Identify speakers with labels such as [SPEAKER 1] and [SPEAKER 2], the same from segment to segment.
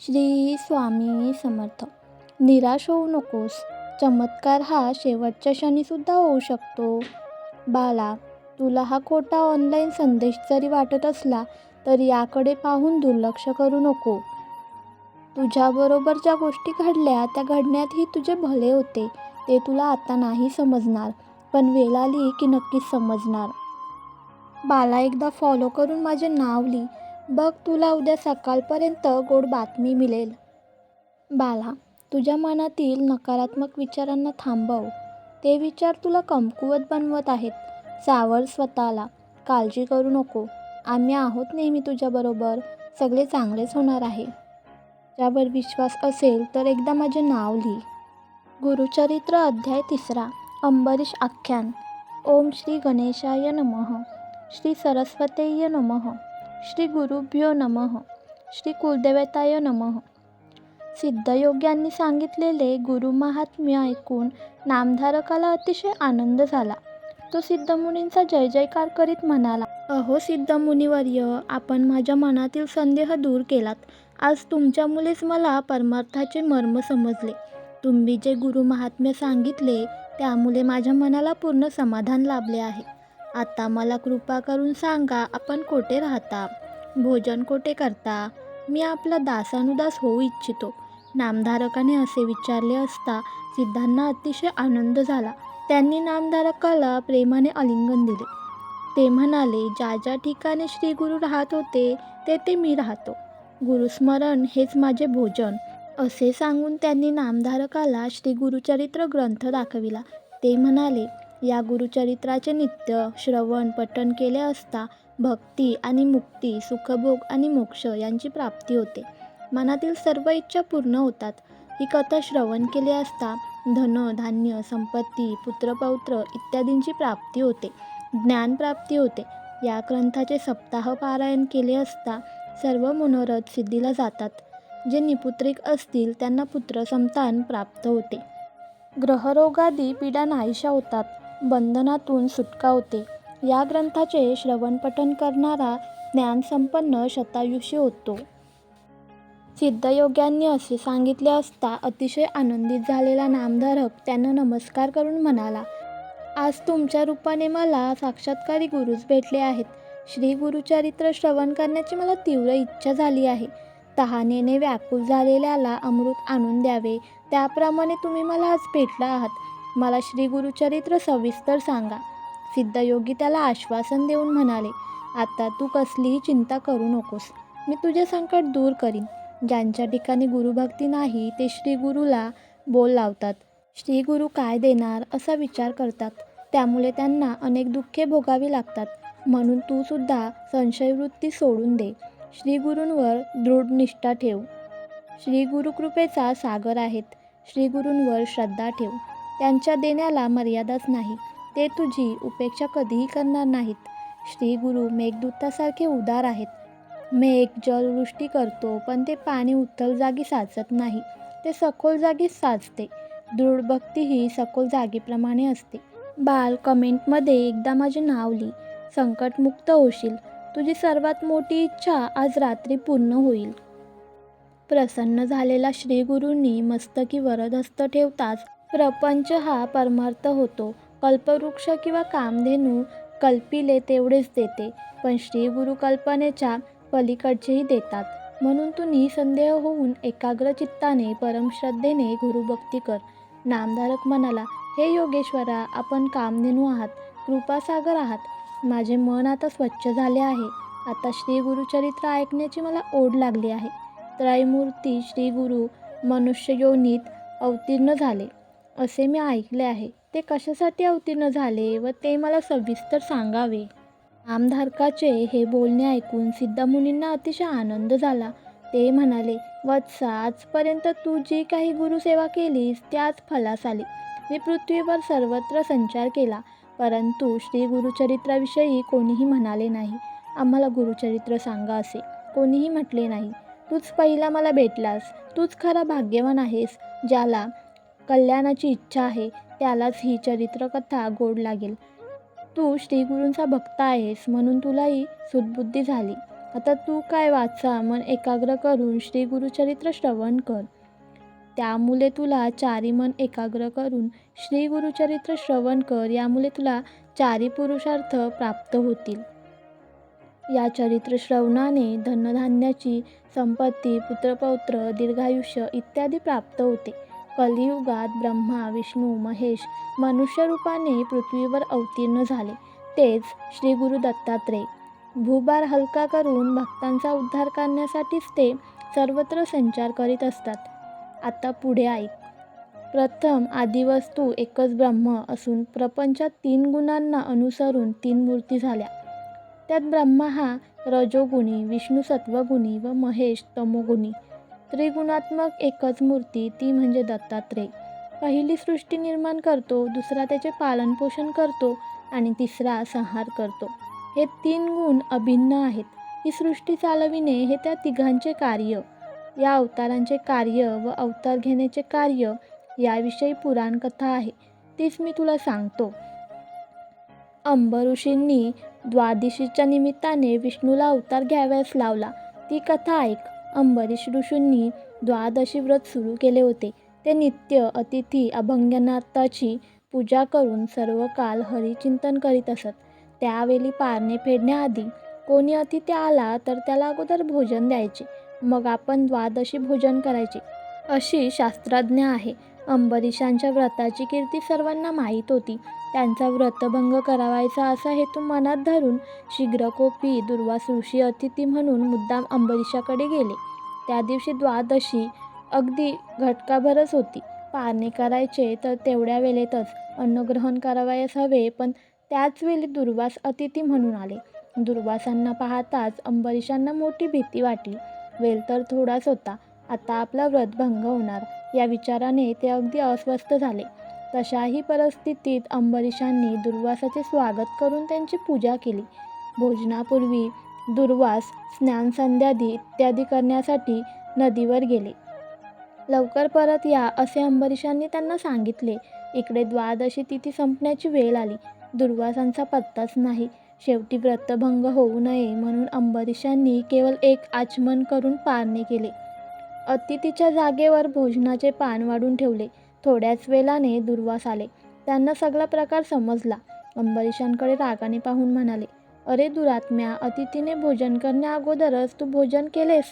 [SPEAKER 1] श्री स्वामी समर्थ. निराश होऊ नकोस. चमत्कार हा शेवटच्या क्षणीसुद्धा होऊ शकतो. बाला तुला हा खोटा ऑनलाईन संदेश जरी वाटत असला तरी याकडे पाहून दुर्लक्ष करू नको. तुझ्याबरोबर ज्या गोष्टी घडल्या त्या घडण्यातही तुझे भले होते. ते तुला आता नाही समजणार पण वेळ आली की नक्कीच समजणार. बाला एकदा फॉलो करून माझे नाव लिही. बघ तुला उद्या सकाळपर्यंत गोड बातमी मिळेल. बाला तुझ्या मनातील नकारात्मक विचारांना थांबव. ते विचार तुला कमकुवत बनवत आहेत. सावळ स्वतःला. काळजी करू नको. आम्ही आहोत नेहमी तुझ्याबरोबर. सगळे चांगलेच होणार आहे. ज्यावर विश्वास असेल तर एकदा माझे नाव लिही. गुरुचरित्र अध्याय तिसरा. अंबरीश आख्यान. ओम श्री गणेशाय नमः. श्री सरस्वतेय नमः. श्री गुरुभ्यो नमः श्री कुलदेवताय नमः. सिद्धयोग्यांनी सांगितलेले गुरु महात्म्य ऐकून नामधारकाला अतिशय आनंद झाला. तो सिद्धमुनींचा जय जयकार करीत म्हणाला अहो सिद्धमुनिवर्य आपण माझ्या मनातील संदेह दूर केलात. आज तुमच्या मुलीस मला परमार्थाचे मर्म समजले. तुम्ही जे गुरु महात्म्य सांगितले त्यामुळे माझ्या मनाला पूर्ण समाधान लाभले आहे. आता मला कृपा करून सांगा आपण कोठे राहता? भोजन कोठे करता? मी आपला दासानुदास होऊ इच्छितो. नामधारकाने असे विचारले असता सिद्धांना अतिशय आनंद झाला. त्यांनी नामधारकाला प्रेमाने आलिंगन दिले. ते म्हणाले ज्या ज्या ठिकाणी श्री गुरु राहत होते तेथे मी राहतो. गुरुस्मरण हेच माझे भोजन. असे सांगून त्यांनी नामधारकाला श्री गुरुचरित्र ग्रंथ दाखविला. ते म्हणाले या गुरुचरित्राचे नित्य श्रवण पठण केले असता भक्ती आणि मुक्ती सुखभोग आणि मोक्ष यांची प्राप्ती होते. मनातील सर्व इच्छा पूर्ण होतात. ही कथा श्रवण केली असता धन धान्य संपत्ती पुत्रपौत्र इत्यादींची प्राप्ती होते. ज्ञानप्राप्ती होते. या ग्रंथाचे सप्ताह पारायण केले असता सर्व मनोरथ सिद्धीला जातात. जे निपुत्रिक असतील त्यांना पुत्रसंतान प्राप्त होते. ग्रहरोगादी पीडा नाहीशा होतात. बंधनातून सुटका होते. या ग्रंथाचे श्रवणपठण करणारा ज्ञानसंपन्न शतायुषी होतो. सिद्धयोग्यांनी असे सांगितले असता अतिशय आनंदित झालेला नामधारक त्यांना नमस्कार करून म्हणाला आज तुमच्या रूपाने मला साक्षात्कारी गुरुच भेटले आहेत. श्री गुरुचरित्र श्रवण करण्याची मला तीव्र इच्छा झाली आहे. तहानेने व्याकुल झालेल्याला अमृत आणून द्यावे. त्याप्रमाणे तुम्ही मला आज भेटला आहात. मला श्री गुरुचरित्र सविस्तर सांगा. सिद्धयोगी त्याला आश्वासन देऊन म्हणाले आता तू कसलीही चिंता करू नकोस. मी तुझे संकट दूर करीन. ज्यांच्या ठिकाणी गुरुभक्ती नाही ते श्री गुरुला बोल लावतात. श्री गुरु काय देणार असा विचार करतात. त्यामुळे त्यांना अनेक दुःखे भोगावी लागतात. म्हणून तू सुद्धा संशयवृत्ती सोडून दे. श्रीगुरूंवर दृढ निष्ठा ठेव. श्री गुरुकृपेचा सागर आहेत. श्रीगुरूंवर श्रद्धा ठेव. त्यांच्या देण्याला मर्यादाच नाही. ते तुझी उपेक्षा कधीही करणार नाहीत. श्री गुरु मेघदूतासारखे उदार आहेत. मेघ जलवृष्टी करतो पण ते पाणी उत्तल जागी साचत नाही. ते सखोल जागीच साचते. दृढ भक्ती ही सखोल जागेप्रमाणे असते. बाल कमेंटमध्ये एकदा माझे नाव लिही. संकटमुक्त होशील. तुझी सर्वात मोठी इच्छा आज रात्री पूर्ण होईल. प्रसन्न झालेला श्रीगुरूंनी मस्तकी वरदहस्त ठेवताच प्रपंच हा परमार्थ होतो. कल्पवृक्ष किंवा कामधेनू कल्पिले तेवढेच देते पण श्रीगुरु कल्पनेच्या पलीकडचेही देतात. म्हणून तू निसंदेह होऊन एकाग्र चित्ताने परमश्रद्धेने गुरुभक्ती कर. नामधारक म्हणाला हे योगेश्वरा आपण कामधेनू आहात कृपासागर आहात. माझे मन आता स्वच्छ झाले आहे. आता श्री गुरुचरित्र ऐकण्याची मला ओढ लागली आहे. त्रयमूर्ती श्री गुरु मनुष्य योनीत अवतीर्ण झाले. असे मी ऐकले आहे. ते कशासाठी अवतीर्ण झाले व ते मला सविस्तर सांगावे? नामधारकाचे हे बोलणे ऐकून सिद्धमुनींना अतिशय आनंद झाला. ते म्हणाले वत्सा आजपर्यंत तू जी काही गुरुसेवा केलीस त्याच फलास आली. मी पृथ्वीवर सर्वत्र संचार केला परंतु श्री गुरुचरित्राविषयी कोणीही म्हणाले नाही. आम्हाला गुरुचरित्र सांगा असे. कोणीही म्हटले नाही. तूच पहिला मला भेटलास. तूच खरा भाग्यवान आहेस ज्याला कल्याणाची इच्छा आहे. त्यालाच ही चरित्रकथा गोड लागेल. तू श्रीगुरूंचा भक्त आहेस म्हणून तुलाही सुदबुद्धी झाली. आता तू काय वाचा? मन एकाग्र करून श्री गुरुचरित्र श्रवण कर. त्यामुळे तुला चारी मन एकाग्र करून श्री गुरुचरित्र श्रवण कर. यामुळे तुला चारी पुरुषार्थ प्राप्त होतील. या चरित्र श्रवणाने धनधान्याची संपत्ती पुत्रपौत्र दीर्घायुष्य इत्यादी प्राप्त होते. कलियुगात ब्रह्मा विष्णू महेश मनुष्यरूपाने पृथ्वीवर अवतीर्ण झाले. तेच श्री गुरु दत्तात्रय. भूभार हलका करून भक्तांचा उद्धार करण्यासाठीच ते सर्वत्र संचार करीत असतात. आता पुढे ऐक. प्रथम आदिवस्तू एकच ब्रह्म असून प्रपंचात तीन गुणांना अनुसरून तीन मूर्ती झाल्या. त्यात ब्रह्मा हा रजोगुणी विष्णू सत्वगुणी व महेश तमोगुणी. त्रिगुणात्मक एकच मूर्ती ती म्हणजे दत्तात्रय. पहिली सृष्टी निर्माण करतो दुसरा त्याचे पालनपोषण करतो आणि तिसरा संहार करतो. हे तीन गुण अभिन्न आहेत. ही सृष्टी चालविणे हे त्या तिघांचे कार्य. या अवतारांचे कार्य व अवतार घेण्याचे कार्य याविषयी पुराणकथा आहे. तीच मी तुला सांगतो. अंबर ऋषींनी द्वादशीच्या निमित्ताने विष्णूला अवतार घ्यावयास लावला. ती कथा ऐक. अंबरीश ऋषूंनी द्वादशी व्रत सुरू केले होते. ते नित्य अतिथी अभंगनाथाची पूजा करून सर्व काल हरिचिंतन करीत असत. त्यावेळी पारणे फेडण्याआधी कोणी अतिथी आला तर त्याला अगोदर भोजन द्यायचे. मग आपण द्वादशी भोजन करायचे. अशी शास्त्रज्ञ आहे. अंबरीशांच्या व्रताची कीर्ती सर्वांना माहीत होती. त्यांचा व्रतभंग करावायचा असा हेतू मनात धरून शीघ्रकोपी दुर्वास ऋषी अतिथी म्हणून मुद्दाम अंबरीशाकडे गेले. त्या दिवशी द्वादशी अगदी घटकाभरच होती. पारणे करायचे तर तेवढ्या वेळेतच अन्नग्रहण करावयास हवे पण त्याच वेळी दुर्वास अतिथी म्हणून आले. दुर्वासांना पाहताच अंबरीशांना मोठी भीती वाटली. वेळ तर थोडाच होता. आता आपला व्रतभंग होणार. या विचाराने ते अगदी अस्वस्थ झाले. तशाही परिस्थितीत अंबरीशांनी दुर्वासाचे स्वागत करून त्यांची पूजा केली. भोजनापूर्वी दुर्वास स्नानसंध्यादी इत्यादी करण्यासाठी नदीवर गेले. लवकर परत या असे अंबरीशांनी त्यांना सांगितले. इकडे द्वादशी तिथी संपण्याची वेळ आली. दुर्वासांचा पत्ताच नाही. शेवटी व्रतभंग होऊ नये म्हणून अंबरीशांनी केवळ एक आचमन करून पारणे केले. अतिथीच्या जागेवर भोजनाचे पान वाढून ठेवले. थोड्याच वेळाने दुर्वास आले. त्यांना सगळा प्रकार समजला. अंबरीशांकडे रागाने पाहून म्हणाले अरे दुरात्म्या अतिथीने भोजन करण्या अगोदरच तू भोजन केलेस?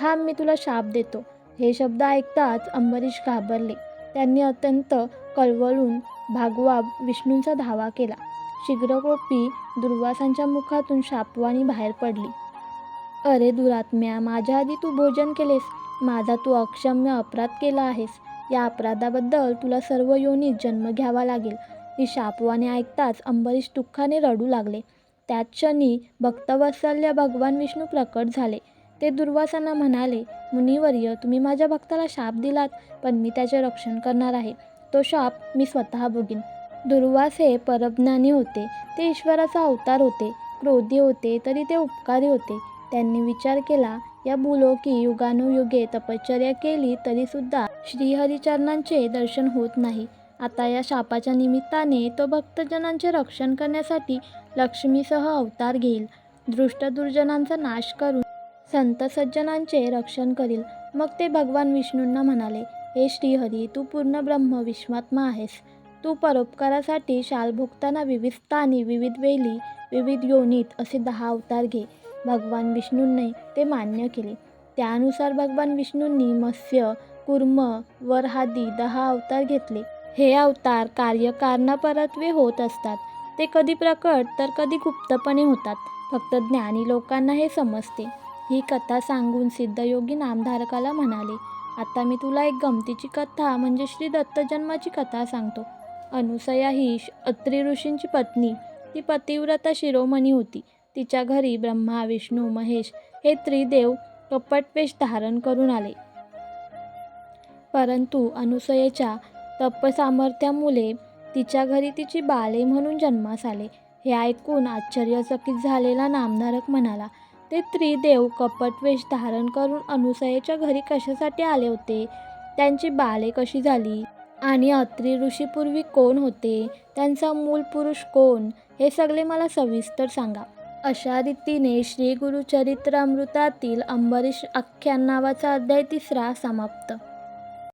[SPEAKER 1] थांब मी तुला शाप देतो. हे शब्द ऐकताच अंबरीश घाबरले. त्यांनी अत्यंत कळवळून भागवा विष्णूंचा धावा केला. शीघ्रकोपी दुर्वासांच्या मुखातून शापवाणी बाहेर पडली. अरे दुरात्म्या माझ्या आधी तू भोजन केलेस? माझा तू अक्षम्य अपराध केला आहेस. या अपराधाबद्दल तुला सर्व योनीत जन्म घ्यावा लागेल. ही शापवाने ऐकताच अंबरीश दुःखाने रडू लागले. त्याच क्षणी भक्तवत्सल्य भगवान विष्णू प्रकट झाले. ते दुर्वासांना म्हणाले मुनिवर्य तुम्ही माझ्या भक्ताला शाप दिलात पण मी त्याचे रक्षण करणार आहे. तो शाप मी स्वतः बघीन दुर्वास हे परज्ञानी होते. ते ईश्वराचा अवतार होते. क्रोधी होते तरी ते उपकारी होते. त्यांनी विचार केला. या भूलोकी युगानुयुगे तपश्चर्या केली तरीसुद्धा श्रीहरिचरणांचे दर्शन होत नाही. आता या शापाच्या निमित्ताने तो भक्तजनांचे रक्षण करण्यासाठी लक्ष्मीसह अवतार घेईल. दृष्ट दुर्जनांचा नाश करून संत सज्जनांचे रक्षण करील. मग ते भगवान विष्णूंना म्हणाले हे श्रीहरी तू पूर्ण ब्रह्म विश्वात्मा आहेस. तू परोपकारासाठी शाल भुगताना विविध स्थानी विविध वेली विविध योनीत असे दहा अवतार घे. भगवान विष्णूंनी ते मान्य केले. त्यानुसार भगवान विष्णूंनी मत्स्य कुर्म वरहादी दहा अवतार घेतले. हे अवतार कार्यकारणापरत्वे होत असतात. ते कधी प्रकट तर कधी गुप्तपणे होतात. फक्त ज्ञानी लोकांना हे समजते. ही कथा सांगून सिद्धयोगी नामधारकाला म्हणाले आता मी तुला एक गमतीची कथा म्हणजे श्री दत्त जन्माची कथा सांगतो. अनुसया ही अत्री ऋषींची पत्नी. ती पतिव्रता शिरोमणी होती. तिच्या घरी ब्रह्मा विष्णू महेश हे त्रिदेव कपटवेश धारण करून आले. परंतु अनुसयेच्या तपसामर्थ्यामुळे तिच्या घरी तिची बाळे म्हणून जन्मास आले. हे ऐकून आश्चर्यचकित झालेला नामधारक म्हणाला ते त्रिदेव कपटवेश धारण करून अनुसयेच्या घरी कशासाठी आले होते? त्यांची बाळे कशी झाली? आणि अत्री ऋषीपूर्वी कोण होते? त्यांचा मूल पुरुष कोण? हे सगळे मला सविस्तर सांगा. अशा रीतीने श्री गुरुचरित्रामृतातील अंबरीष आख्यान नावाचा अध्याय तिसरा समाप्त.